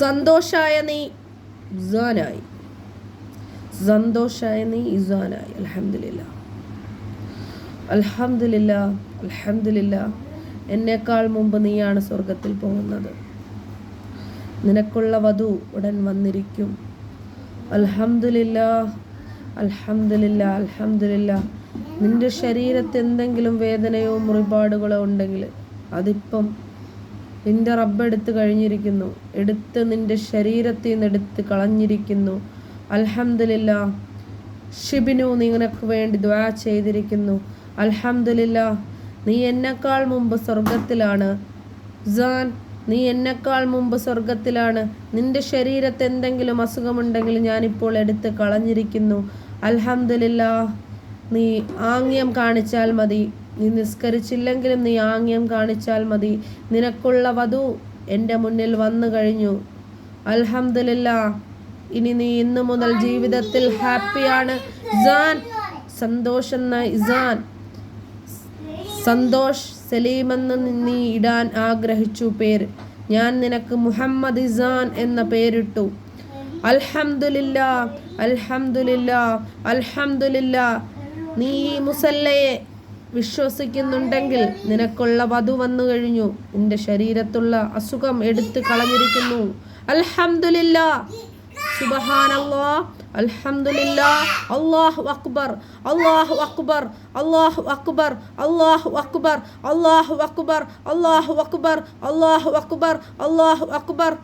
സന്തോഷായ നീ ഇസാനായി സന്തോഷായ നീ ഇസാനായി അലഹമില്ല അലഹമില്ല അലഹമില്ല എന്നേക്കാൾ മുമ്പ് നീയാണ് സ്വർഗത്തിൽ പോകുന്നത്. നിനക്കുള്ള വധു ഉടൻ വന്നിരിക്കും. അലഹമില്ല അലഹമില്ല അലഹമില്ല നിന്റെ ശരീരത്തെന്തെങ്കിലും വേദനയോ മുറിപാടുകളോ ഉണ്ടെങ്കിൽ അതിപ്പം നിന്റെ റബ്ബ് എടുത്തു കഴിഞ്ഞിരിക്കുന്നു. എടുത്ത് നിന്റെ ശരീരത്തിൽ നിന്ന് എടുത്ത് കളഞ്ഞിരിക്കുന്നു. അൽഹമില്ല ഷിബിനു നിനക്ക് വേണ്ടി ദ്വാ ചെയ്തിരിക്കുന്നു. അൽഹമില്ല നീ എന്നെക്കാൾ മുമ്പ് സ്വർഗത്തിലാണ് ജാൻ നീ എന്നെക്കാൾ മുമ്പ് സ്വർഗത്തിലാണ് നിന്റെ ശരീരത്ത് എന്തെങ്കിലും അസുഖമുണ്ടെങ്കിൽ ഞാനിപ്പോൾ എടുത്ത് കളഞ്ഞിരിക്കുന്നു. അൽഹമില്ല നീ ആംഗ്യം കാണിച്ചാൽ മതി. നീ നിസ്കരിച്ചില്ലെങ്കിലും നീ ആംഗ്യം കാണിച്ചാൽ മതി. നിനക്കുള്ള വധു എന്റെ മുന്നിൽ വന്നു കഴിഞ്ഞു. അൽഹമില്ല ഇനി നീ ഇന്നു മുതൽ ജീവിതത്തിൽ ഹാപ്പിയാണ്. സന്തോഷ് ഇസാൻ. സന്തോഷ് സലീമെന്ന് നീ ഇടാൻ ആഗ്രഹിച്ചു പേര് ഞാൻ നിനക്ക് മുഹമ്മദ് ഇസാൻ എന്ന പേരിട്ടു. അൽഹമില്ല അൽഹമില്ല അൽഹമില്ല നീ മുസല്ലയെ വിശ്വസിക്കുന്നുണ്ടെങ്കിൽ നിനക്കുള്ള വധു വന്നു കഴിഞ്ഞു. നിന്റെ ശരീരത്തുള്ള അസുഖം എടുത്തു കളഞ്ഞിരിക്കുന്നു. അൽഹംദുലില്ല. സുബഹാനല്ലാ. അക്ബർ. അക്ബർ. അക്ബർ. അക്ബർ. അക്ബർ. അക്ബർ. അക്ബർ. അക്ബർ.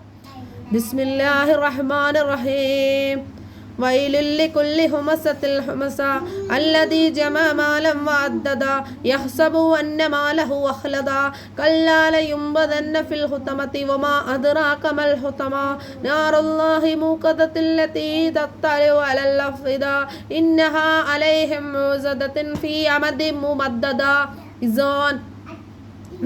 ബിസ്മില്ലാഹി റഹീം. ويل لكل همسة الحمسة الذي جمع مالا وعددا يحسب أن ماله أخلدا كلا لينبذن في الحطمة وما أدراك ما الحطمة. نار الله موقدة التي تطلع على الأفئدة إنها عليهم موزدة في عمد ممددا إذن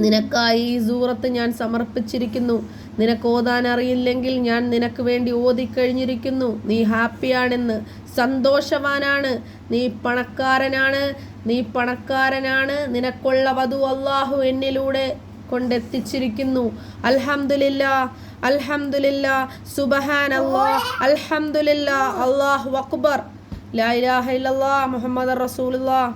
നിനക്കായി ഈ സൂറത്ത് ഞാൻ സമർപ്പിച്ചിരിക്കുന്നു. നിനക്ക് ഓതാൻ അറിയില്ലെങ്കിൽ ഞാൻ നിനക്ക് വേണ്ടി ഓതിക്കഴിഞ്ഞിരിക്കുന്നു നീ ഹാപ്പിയാണെന്ന് സന്തോഷവാനാണ്. നീ പണക്കാരനാണ് നീ പണക്കാരനാണ്. നിനക്കുള്ള വധു അള്ളാഹു എന്നിലൂടെ കൊണ്ടെത്തിച്ചിരിക്കുന്നു. അൽഹമില്ല അൽഹമില്ല സുബഹാൻ അള്ളാ അൽഹമില്ല അല്ലാഹു അക്ബർ. ലാ ഇലാഹ ഇല്ലല്ലാ മുഹമ്മദ് റസൂലുള്ളാഹ്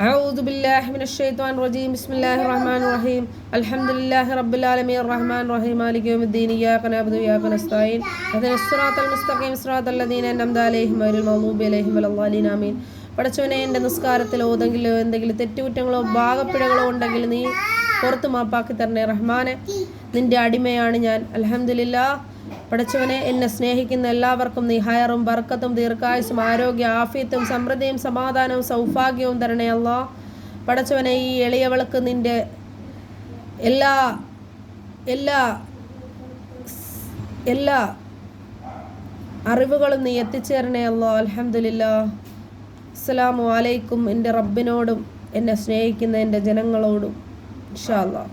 أعوذ بالله من الشيطان الرجيم بسم الله الرحمن الرحيم الحمد لله رب العالمين الرحمن الرحيم مالك يوم الدين إياك نعبد وإياك نستعين اهدنا الصراط المستقيم صراط الذين أنعمت عليهم غير المغضوب عليهم ولا الضالين آمين പടച്ചവനെ എൻ്റെ നിസ്കാരത്തിലോ എന്തെങ്കിലും എന്തെങ്കിലും തെറ്റുകുറ്റങ്ങളോ ഭാഗപ്പിഴകളോ ഉണ്ടെങ്കിൽ നീ പുറത്ത് മാപ്പാക്കി തരണേ റഹ്മാനെ നിന്റെ അടിമയാണ് ഞാൻ അലഹമില്ല പടച്ചവനെ എന്നെ സ്നേഹിക്കുന്ന എല്ലാവർക്കും നീ ഹയറും ബർക്കത്തും ദീർഘായുസും ആരോഗ്യ ആഫീത്തും സമൃദ്ധിയും സമാധാനവും സൗഭാഗ്യവും തരണേ പഠിച്ചവനെ ഈ എളിയവൾക്ക് നിന്റെ എല്ലാ എല്ലാ എല്ലാ അറിവുകളും നീ എത്തിച്ചേരണേ അല്ലോ. അലഹമില്ല അസ്സലാമു അലൈക്കും. എന്റെ റബ്ബിനോടും എന്നെ സ്നേഹിക്കുന്ന എന്റെ ജനങ്ങളോടും ഇൻഷാ അല്ലാ.